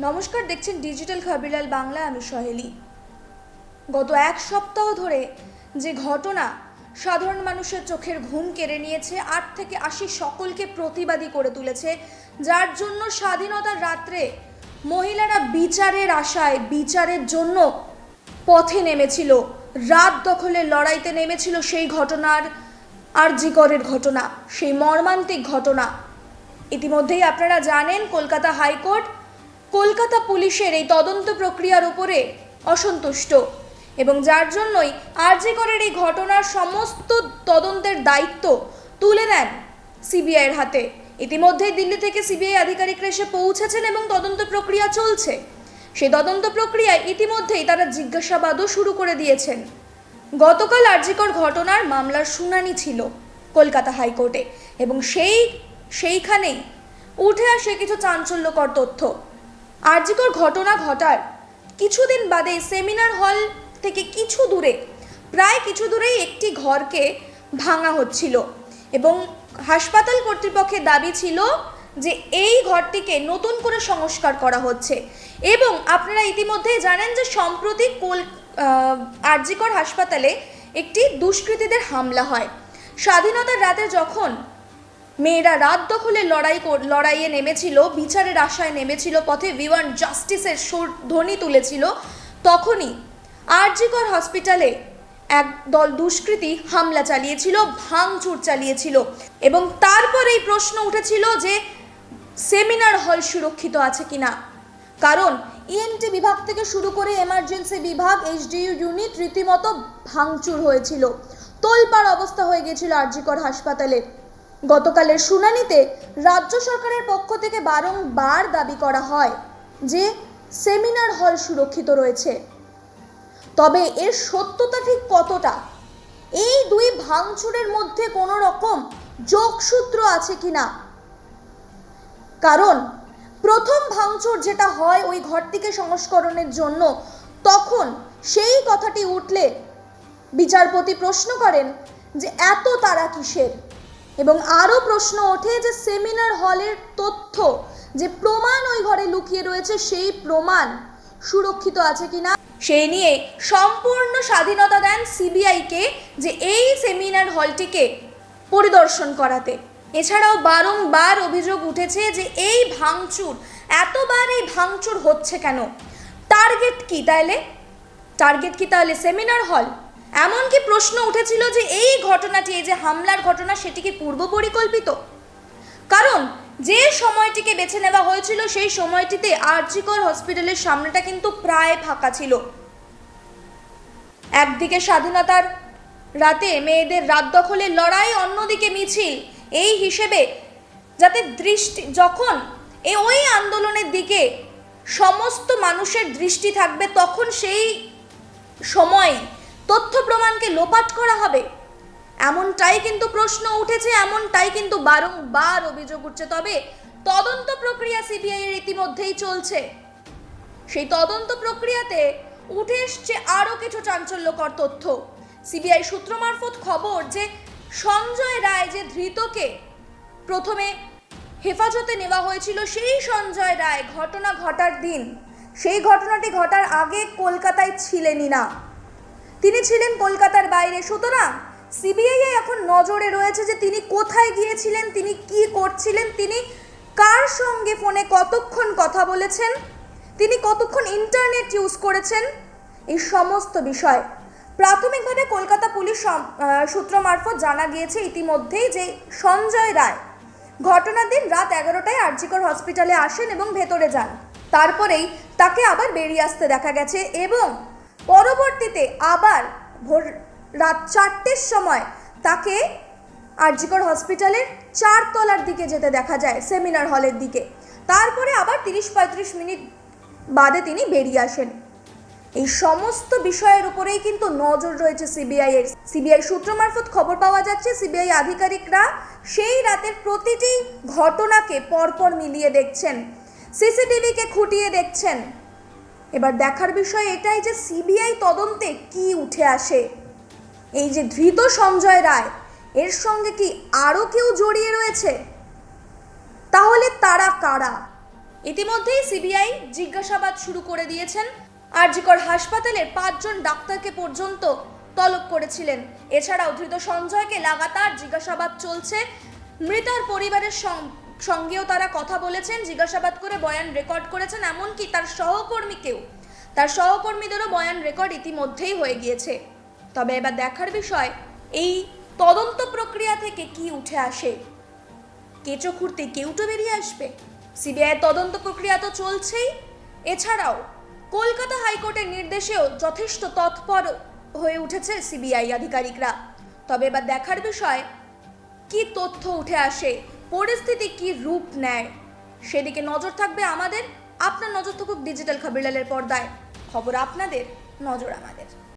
নমস্কার, দেখছেন ডিজিটাল খবরিলাল বাংলা, আমি সহেলি। গত এক সপ্তাহ ধরে যে ঘটনা সাধারণ মানুষের চোখের ঘুম কেড়ে নিয়েছে, আট থেকে আশি সকলকে প্রতিবাদী করে তুলেছে, যার জন্য স্বাধীনতার রাত্রে মহিলারা বিচারের আশায়, বিচারের জন্য পথে নেমেছিল, রাত দখলের লড়াইতে নেমেছিল সেই ঘটনার আরজিকরের ঘটনা, সেই মর্মান্তিক ঘটনা। ইতিমধ্যেই আপনারা জানেন, কলকাতা হাইকোর্ট কলকাতা পুলিশের এই তদন্ত প্রক্রিয়ার উপরে অসন্তুষ্ট এবং যার জন্যই আরজিকরের এই ঘটনার সমস্ত তদন্তের দায়িত্ব তুলে নেন সিবিআইয়ের হাতে। ইতিমধ্যেই দিল্লি থেকে সিবিআই আধিকারিকরা এসে পৌঁছেছেন এবং তদন্ত প্রক্রিয়া চলছে। সেই তদন্ত প্রক্রিয়ায় ইতিমধ্যেই তারা জিজ্ঞাসাবাদও শুরু করে দিয়েছেন। গতকাল আরজিকর ঘটনার মামলার শুনানি ছিল কলকাতা হাইকোর্টে এবং সেই, সেইখানেই উঠে আসে কিছু চাঞ্চল্যকর তথ্য। আরজিকর ঘটনা ঘটার। কিছুদিন বাদে সেমিনার হল থেকে কিছু দূরে, প্রায় কিছু দূরেই একটি ঘরকে ভাঙা হচ্ছিল এবং হাসপাতাল কর্তৃপক্ষের দাবি ছিল যে এই ঘরটিকে নতুন করে সংস্কার করা হচ্ছে এবং আপনারা ইতিমধ্যেই জানেন যে সম্প্রতি কোল আরজিকর হাসপাতালে একটি দুষ্কৃতীদের হামলা হয়। স্বাধীনতার রাতে যখন মেয়েরা রাত দখলে লড়াই লড়াইয়ে নেমেছিল, বিচারের আশায় নেমেছিল, পথে ভিওয়ান জাস্টিসের সুর ধ্বনি তুলেছিল। তখনই আরজিকর হসপিটালে এক দল দুষ্কৃতী হামলা চালিয়েছিল, ভাঙচুর চালিয়েছিল এবং তারপরেই প্রশ্ন উঠেছিল যে, সেমিনার হল সুরক্ষিত আছে কিনা? কারণ ইএনটি বিভাগ থেকে শুরু করে এমার্জেন্সি বিভাগ এইচডিইউ ইউনিট রীতিমতো ভাঙচুর হয়েছিল। তোলপাড় অবস্থা হয়ে গেছিল আরজিকর হাসপাতালে। গতকালের শুনানিতে রাজ্য সরকারের পক্ষ থেকে বারংবার দাবি করা হয় যে সেমিনার হল সুরক্ষিত রয়েছে। তবে এর সত্যতা ঠিক কতটা? এই দুই ভাঙচুরের মধ্যে কোনো রকম যোগসূত্র আছে কি না? কারণ প্রথম ভাঙচুর যেটা হয় ওই ঘরটিকে সংস্করণের জন্য, তখন সেই কথাটি উঠলে বিচারপতি প্রশ্ন করেন যে এত তারা কিসের? এবং আরও প্রশ্ন ওঠে যে সেমিনার হলের তথ্য যে প্রমাণ ওই ঘরে লুকিয়ে রয়েছে, সেই প্রমাণ সুরক্ষিত আছে কিনা? সেই নিয়ে সম্পূর্ণ স্বাধীনতা দেন সিবিআইকে যে এই সেমিনার হলটিকে পরিদর্শন করাতে। এছাড়াও বারংবার অভিযোগ উঠেছে যে এই ভাঙচুর, এতবার এই ভাঙচুর হচ্ছে কেন? টার্গেট কি তাইলে? টার্গেট কি তাহলে সেমিনার হল? এমনকি প্রশ্ন উঠেছিল যে এই ঘটনাটি, এই যে হামলার ঘটনা, সেটি কি পূর্ব পরিকল্পিত কারণ যে সময়টিকে বেছে নেওয়া হয়েছিল, সেই সময়টিতে আরজিকর হসপিটালের সামনেটা কিন্তু প্রায় ফাঁকা ছিল। একদিকে স্বাধীনতার রাতে মেয়েদের রাত দখলের লড়াই, অন্যদিকে মিছিল। এই হিসেবে যাতে দৃষ্টি, যখন এ ওই আন্দোলনের দিকে সমস্ত মানুষের দৃষ্টি থাকবে, তখন সেই সময় তথ্য প্রমাণকে লোপাট করা হবে। এমনটাই কিন্তু প্রশ্ন উঠেছে, এমনটাই কিন্তু বারংবার অভিযোগ উঠছে। তবে তদন্ত প্রক্রিয়া সিবিআই এর ইতিমধ্যেই চলছে। সেই তদন্ত প্রক্রিয়াতে উঠে এসছে আরও কিছু চাঞ্চল্যকর তথ্য। সিবিআই সূত্র মারফত খবর যে সঞ্জয় রায় যে ধৃতকে প্রথমে হেফাজতে নেওয়া হয়েছিল, সেই সঞ্জয় রায় ঘটনা ঘটার দিন। সেই ঘটনাটি ঘটার আগে কলকাতায় ছিলেনই না। তিনি ছিলেন কলকাতার বাইরে। সুতরাং সিবিআই এখন নজরে রয়েছে যে তিনি কোথায় গিয়েছিলেন, তিনি কি করছিলেন, তিনি কার সঙ্গে ফোনে কতক্ষণ কথা বলেছেন, তিনি কতক্ষণ ইন্টারনেট ইউজ করেছেন, এই সমস্ত বিষয়। প্রাথমিকভাবে কলকাতা পুলিশ সূত্র মারফত জানা গিয়েছে ইতিমধ্যেই যে সঞ্জয় রায় ঘটনার দিন রাত এগারোটায় আরজিকর হসপিটালে আসেন এবং ভেতরে যান। তারপরেই তাকে আবার বেরিয়ে আসতে দেখা গেছে এবং পরবর্তীতে আবার ভোর রাত চারটের সময় তাকে আরজিকর হসপিটালের চারতলার দিকে যেতে দেখা যায়, সেমিনার হলের দিকে। তারপরে আবার তিরিশ পঁয়ত্রিশ মিনিট বাদে তিনি বেরিয়ে আসেন। এই সমস্ত বিষয়ের উপরেই কিন্তু নজর রয়েছে সিবিআই এর। সিবিআই সূত্র মারফত খবর পাওয়া যাচ্ছে, সিবিআই আধিকারিকরা সেই রাতের প্রতিটি ঘটনাকে পরপর মিলিয়ে দেখছেন, সিসিটিভিকে খুঁটিয়ে দেখছেন। এবার দেখার বিষয় এটাই যে সিবিআই তদন্তে কি উঠে আসে। এই যে ধৃত সঞ্জয় রায়, এর সঙ্গে কি আরও কেউ জড়িয়ে রয়েছে? তাহলে তারা কারা? ইতিমধ্যেই সিবিআই জিজ্ঞাসাবাদ শুরু করে দিয়েছেন। আরজিকর হাসপাতালের পাঁচজন ডাক্তারকে পর্যন্ত তলব করেছিলেন। এছাড়াও ধৃত সঞ্জয়কে লাগাতার জিজ্ঞাসাবাদ চলছে। মৃতার পরিবারের সঙ্গেও তারা কথা বলেছেন, জিজ্ঞাসাবাদ করে বয়ান রেকর্ড করেছেন, এমনকি তার সহকর্মীকেও। তার সহকর্মীদেরও বয়ান রেকর্ড ইতিমধ্যেই হয়ে গিয়েছে। তবে এবার দেখার বিষয়, এই তদন্ত প্রক্রিয়া থেকে কি উঠে আসে? কেঁচো খুঁড়তে কেউটো বেরিয়ে আসবে? সিবিআই তদন্ত প্রক্রিয়া তো চলছেই। এছাড়াও, কলকাতা হাইকোর্টের নির্দেশেও যথেষ্ট তৎপর হয়ে উঠেছে সিবিআই আধিকারিকরা। তবে এবার দেখার বিষয়, কি তথ্য উঠে আসে? পরিস্থিতি কি রূপ নেয়? সেদিকে নজর থাকবে আমাদের। আপনার নজর থাকুক ডিজিটাল খাবিলালের পর্দায়। খবর আপনাদের, নজর আমাদের।